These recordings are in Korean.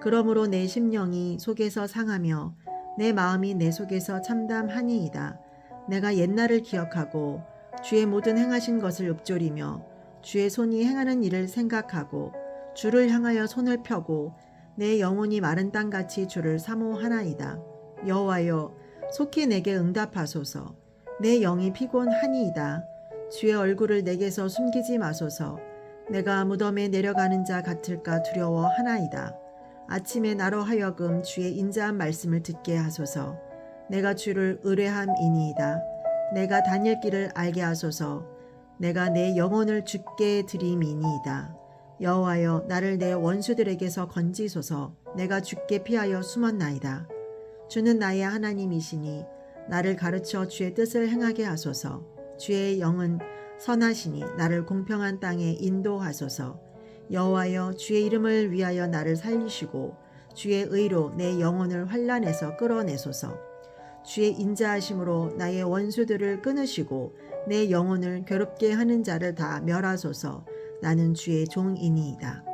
그러므로 내 심령이 속에서 상하며 내 마음이 내 속에서 참담하니이다. 내가 옛날을 기억하고 주의 모든 행하신 것을 읊조리며 주의 손이 행하는 일을 생각하고 주를 향하여 손을 펴고 내 영혼이 마른 땅같이 주를 사모하나이다. 여호와여 속히 내게 응답하소서. 내 영이 피곤하니이다. 주의 얼굴을 내게서 숨기지 마소서. 내가 무덤에 내려가는 자 같을까 두려워하나이다. 아침에 나로 하여금 주의 인자한 말씀을 듣게 하소서. 내가 주를 의뢰함이니이다. 내가 다닐 길을 알게 하소서. 내가 내 영혼을 주께 드림이니이다. 여호와여 나를 내 원수들에게서 건지소서. 내가 주께 피하여 숨었나이다. 주는 나의 하나님이시니 나를 가르쳐 주의 뜻을 행하게 하소서. 주의 영은 선하시니 나를 공평한 땅에 인도하소서. 여호와여 주의 이름을 위하여 나를 살리시고 주의 의로 내 영혼을 환란에서 끌어내소서. 주의 인자하심으로 나의 원수들을 끊으시고 내 영혼을 괴롭게 하는 자를 다 멸하소서. 나는 주의 종이니이다.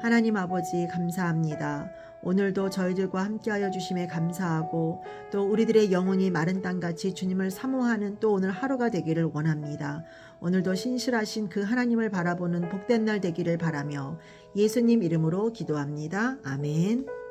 하나님 아버지 감사합니다. 오늘도 저희들과 함께하여 주심에 감사하고 또 우리들의 영혼이 마른 땅같이 주님을 사모하는 또 오늘 하루가 되기를 원합니다. 오늘도 신실하신 그 하나님을 바라보는 복된 날 되기를 바라며 예수님 이름으로 기도합니다. 아멘.